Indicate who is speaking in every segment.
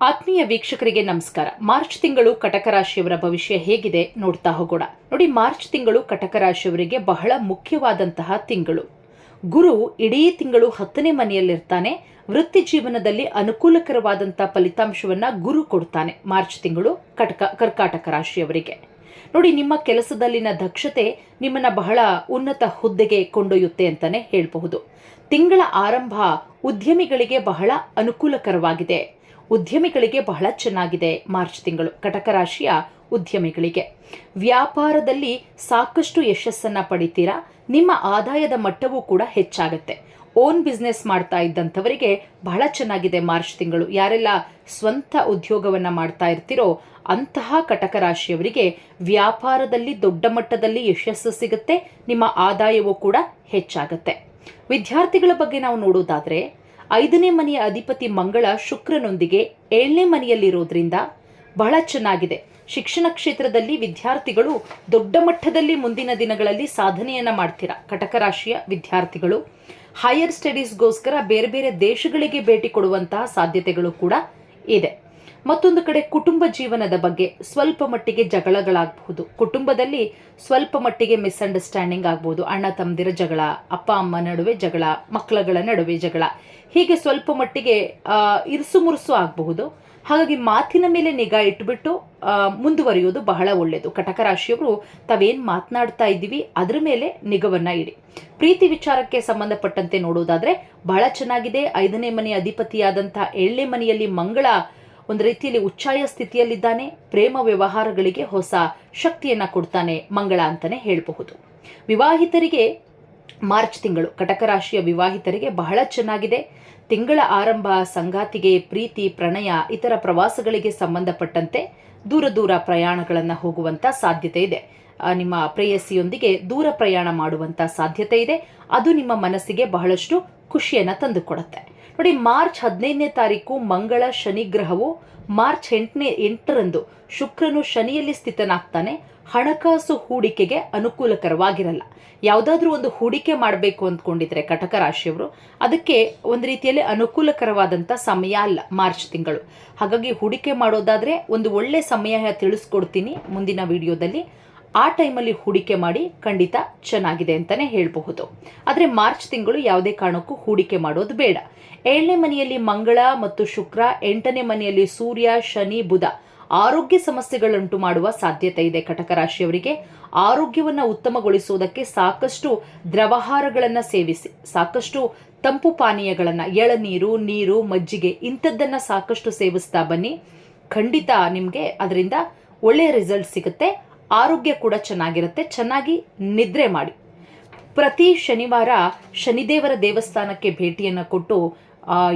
Speaker 1: ಆತ್ಮೀಯ ವೀಕ್ಷಕರಿಗೆ ನಮಸ್ಕಾರ. ಮಾರ್ಚ್ ತಿಂಗಳು ಕಟಕ ರಾಶಿಯವರ ಭವಿಷ್ಯ ಹೇಗಿದೆ ನೋಡ್ತಾ ಹೋಗೋಣ. ನೋಡಿ, ಮಾರ್ಚ್ ತಿಂಗಳು ಕಟಕ ರಾಶಿಯವರಿಗೆ ಬಹಳ ಮುಖ್ಯವಾದಂತಹ ತಿಂಗಳು. ಗುರು ಇಡೀ ತಿಂಗಳು ಹತ್ತನೇ ಮನೆಯಲ್ಲಿರ್ತಾನೆ. ವೃತ್ತಿ ಜೀವನದಲ್ಲಿ ಅನುಕೂಲಕರವಾದಂತಹ ಫಲಿತಾಂಶವನ್ನ ಗುರು ಕೊಡ್ತಾನೆ ಮಾರ್ಚ್ ತಿಂಗಳು ಕಟಕ, ಕರ್ಕಾಟಕ ರಾಶಿಯವರಿಗೆ. ನೋಡಿ, ನಿಮ್ಮ ಕೆಲಸದಲ್ಲಿನ ದಕ್ಷತೆ ನಿಮ್ಮನ್ನ ಬಹಳ ಉನ್ನತ ಹುದ್ದೆಗೆ ಕೊಂಡೊಯ್ಯುತ್ತೆ ಅಂತಾನೆ ಹೇಳಬಹುದು. ತಿಂಗಳ ಆರಂಭ ಉದ್ಯಮಿಗಳಿಗೆ ಬಹಳ ಅನುಕೂಲಕರವಾಗಿದೆ. ಉದ್ಯಮಿಗಳಿಗೆ ಬಹಳ ಚೆನ್ನಾಗಿದೆ ಮಾರ್ಚ್ ತಿಂಗಳು, ಕಟಕ ರಾಶಿಯ ಉದ್ಯಮಿಗಳಿಗೆ. ವ್ಯಾಪಾರದಲ್ಲಿ ಸಾಕಷ್ಟು ಯಶಸ್ಸನ್ನು ಪಡಿತೀರಾ? ನಿಮ್ಮ ಆದಾಯದ ಮಟ್ಟವೂ ಕೂಡ ಹೆಚ್ಚಾಗುತ್ತೆ. ಓನ್ ಬಿಸ್ನೆಸ್ ಮಾಡ್ತಾ ಇದ್ದಂಥವರಿಗೆ ಬಹಳ ಚೆನ್ನಾಗಿದೆ ಮಾರ್ಚ್ ತಿಂಗಳು. ಯಾರೆಲ್ಲ ಸ್ವಂತ ಉದ್ಯೋಗವನ್ನ ಮಾಡ್ತಾ ಇರ್ತಿರೋ ಅಂತಹ ಕಟಕ ರಾಶಿಯವರಿಗೆ ವ್ಯಾಪಾರದಲ್ಲಿ ದೊಡ್ಡ ಮಟ್ಟದಲ್ಲಿ ಯಶಸ್ಸು ಸಿಗುತ್ತೆ, ನಿಮ್ಮ ಆದಾಯವೂ ಕೂಡ ಹೆಚ್ಚಾಗುತ್ತೆ. ವಿದ್ಯಾರ್ಥಿಗಳ ಬಗ್ಗೆ ನಾವು ನೋಡೋದಾದ್ರೆ ಐದನೇ ಮನೆಯ ಅಧಿಪತಿ ಮಂಗಳ ಶುಕ್ರನೊಂದಿಗೆ ಏಳನೇ ಮನೆಯಲ್ಲಿರೋದ್ರಿಂದ ಬಹಳ ಚೆನ್ನಾಗಿದೆ. ಶಿಕ್ಷಣ ಕ್ಷೇತ್ರದಲ್ಲಿ ವಿದ್ಯಾರ್ಥಿಗಳು ದೊಡ್ಡ ಮಟ್ಟದಲ್ಲಿ ಮುಂದಿನ ದಿನಗಳಲ್ಲಿ ಸಾಧನೆಯನ್ನ ಮಾಡ್ತೀರಾ? ಕಟಕ ರಾಶಿಯ ವಿದ್ಯಾರ್ಥಿಗಳು ಹೈಯರ್ ಸ್ಟಡೀಸ್ಗೋಸ್ಕರ ಬೇರೆ ಬೇರೆ ದೇಶಗಳಿಗೆ ಭೇಟಿ ಕೊಡುವಂತಹ ಸಾಧ್ಯತೆಗಳು ಕೂಡ ಇದೆ. ಮತ್ತೊಂದು ಕಡೆ ಕುಟುಂಬ ಜೀವನದ ಬಗ್ಗೆ ಸ್ವಲ್ಪ ಮಟ್ಟಿಗೆ ಜಗಳಗಳಾಗಬಹುದು. ಕುಟುಂಬದಲ್ಲಿ ಸ್ವಲ್ಪ ಮಟ್ಟಿಗೆ ಮಿಸ್ಅಂಡರ್ಸ್ಟ್ಯಾಂಡಿಂಗ್ ಆಗ್ಬೋದು ಅಣ್ಣ ತಮ್ಮದಿರ ಜಗಳ ಅಪ್ಪ ಅಮ್ಮ ನಡುವೆ ಜಗಳ ಮಕ್ಕಳಗಳ ನಡುವೆ ಜಗಳ ಹೀಗೆ ಸ್ವಲ್ಪ ಮಟ್ಟಿಗೆ ಇರುಸು ಮುರುಸು ಆಗಬಹುದು. ಹಾಗಾಗಿ ಮಾತಿನ ಮೇಲೆ ನಿಗಾ ಇಟ್ಬಿಟ್ಟು ಆ, ಮುಂದುವರಿಯೋದು ಬಹಳ ಒಳ್ಳೆಯದು. ಕಟಕ ರಾಶಿಯವರು ತಾವೇನು ಮಾತನಾಡ್ತಾ ಇದ್ದೀವಿ ಅದರ ಮೇಲೆ ನಿಗವನ್ನ ಇಡಿ. ಪ್ರೀತಿ ವಿಚಾರಕ್ಕೆ ಸಂಬಂಧಪಟ್ಟಂತೆ ನೋಡೋದಾದ್ರೆ ಬಹಳ ಚೆನ್ನಾಗಿದೆ. ಐದನೇ ಮನೆಯ ಅಧಿಪತಿಯಾದಂತಹ ಏಳನೇ ಮನೆಯಲ್ಲಿ ಮಂಗಳ ಒಂದು ರೀತಿಯಲ್ಲಿ ಉಚ್ಚಾಯ ಸ್ಥಿತಿಯಲ್ಲಿದ್ದಾನೆ, ಪ್ರೇಮ ವ್ಯವಹಾರಗಳಿಗೆ ಹೊಸ ಶಕ್ತಿಯನ್ನ ಕೊಡ್ತಾನೆ ಮಂಗಳ ಅಂತಲೇ ಹೇಳಬಹುದು. ವಿವಾಹಿತರಿಗೆ ಮಾರ್ಚ್ ತಿಂಗಳು ಕಟಕ ರಾಶಿಯ ವಿವಾಹಿತರಿಗೆ ಬಹಳ ಚೆನ್ನಾಗಿದೆ. ತಿಂಗಳ ಆರಂಭ, ಸಂಗಾತಿಗೆ ಪ್ರೀತಿ, ಪ್ರಣಯ, ಇತರ ಪ್ರವಾಸಗಳಿಗೆ ಸಂಬಂಧಪಟ್ಟಂತೆ ದೂರ ದೂರ ಪ್ರಯಾಣಗಳನ್ನು ಹೋಗುವಂತ ಸಾಧ್ಯತೆ ಇದೆ. ನಿಮ್ಮ ಪ್ರೇಯಸಿಯೊಂದಿಗೆ ದೂರ ಪ್ರಯಾಣ ಮಾಡುವಂತ ಸಾಧ್ಯತೆ ಇದೆ. ಅದು ನಿಮ್ಮ ಮನಸ್ಸಿಗೆ ಬಹಳಷ್ಟು ಖುಷಿಯನ್ನ ತಂದುಕೊಡುತ್ತೆ. ನೋಡಿ, ಮಾರ್ಚ್ ಹದಿನೈದನೇ ತಾರೀಕು ಮಂಗಳ ಶನಿ ಗ್ರಹವು ಮಾರ್ಚ್ ಎಂಟನೇ, ಎಂಟರಂದು ಶುಕ್ರನು ಶನಿಯಲ್ಲಿ ಸ್ಥಿತನಾಗ್ತಾನೆ. ಹಣಕಾಸು ಹೂಡಿಕೆಗೆ ಅನುಕೂಲಕರವಾಗಿರಲ್ಲ. ಯಾವುದಾದ್ರೂ ಒಂದು ಹೂಡಿಕೆ ಮಾಡಬೇಕು ಅಂದ್ಕೊಂಡಿದ್ರೆ ಕಟಕ ರಾಶಿಯವರು ಅದಕ್ಕೆ ಒಂದು ರೀತಿಯಲ್ಲಿ ಅನುಕೂಲಕರವಾದಂಥ ಸಮಯ ಅಲ್ಲ ಮಾರ್ಚ್ ತಿಂಗಳು. ಹಾಗಾಗಿ ಹೂಡಿಕೆ ಮಾಡೋದಾದ್ರೆ ಒಂದು ಒಳ್ಳೆ ಸಮಯ ತಿಳಿಸ್ಕೊಡ್ತೀನಿ ಮುಂದಿನ ವಿಡಿಯೋದಲ್ಲಿ. ಆ ಟೈಮಲ್ಲಿ ಹೂಡಿಕೆ ಮಾಡಿ ಖಂಡಿತ ಚೆನ್ನಾಗಿದೆ ಅಂತಾನೆ ಹೇಳಬಹುದು. ಆದರೆ ಮಾರ್ಚ್ ತಿಂಗಳು ಯಾವುದೇ ಕಾರಣಕ್ಕೂ ಹೂಡಿಕೆ ಮಾಡೋದು ಬೇಡ. ಏಳನೇ ಮನೆಯಲ್ಲಿ ಮಂಗಳ ಮತ್ತು ಶುಕ್ರ, ಎಂಟನೇ ಮನೆಯಲ್ಲಿ ಸೂರ್ಯ, ಶನಿ, ಬುಧ ಆರೋಗ್ಯ ಸಮಸ್ಯೆಗಳುಂಟು ಮಾಡುವ ಸಾಧ್ಯತೆ ಇದೆ ಕಟಕ ರಾಶಿಯವರಿಗೆ. ಆರೋಗ್ಯವನ್ನು ಉತ್ತಮಗೊಳಿಸುವುದಕ್ಕೆ ಸಾಕಷ್ಟು ದ್ರವಹಾರಗಳನ್ನು ಸೇವಿಸಿ, ಸಾಕಷ್ಟು ತಂಪು ಪಾನೀಯಗಳನ್ನು, ಎಳನೀರು, ನೀರು, ಮಜ್ಜಿಗೆ ಇಂಥದ್ದನ್ನು ಸಾಕಷ್ಟು ಸೇವಿಸ್ತಾ ಬನ್ನಿ. ಖಂಡಿತ ನಿಮಗೆ ಅದರಿಂದ ಒಳ್ಳೆಯ ರಿಸಲ್ಟ್ ಸಿಗುತ್ತೆ. ಆರೋಗ್ಯ ಕೂಡ ಚೆನ್ನಾಗಿರುತ್ತೆ. ಚೆನ್ನಾಗಿ ನಿದ್ರೆ ಮಾಡಿ. ಪ್ರತಿ ಶನಿವಾರ ಶನಿದೇವರ ದೇವಸ್ಥಾನಕ್ಕೆ ಭೇಟಿಯನ್ನು ಕೊಟ್ಟು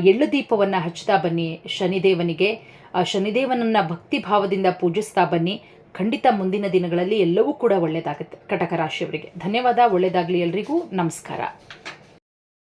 Speaker 1: ಎಳ್ಳು ದೀಪವನ್ನು ಹಚ್ತಾ ಬನ್ನಿ ಶನಿದೇವನಿಗೆ. ಶನಿದೇವನನ್ನ ಭಕ್ತಿ ಭಾವದಿಂದ ಪೂಜಿಸ್ತಾ ಬನ್ನಿ. ಖಂಡಿತ ಮುಂದಿನ ದಿನಗಳಲ್ಲಿ ಎಲ್ಲವೂ ಕೂಡ ಒಳ್ಳೆಯದಾಗುತ್ತೆ ಕಟಕ ರಾಶಿಯವರಿಗೆ. ಧನ್ಯವಾದ ಒಳ್ಳೆಯದಾಗಲಿ ಎಲ್ರಿಗೂ. ನಮಸ್ಕಾರ.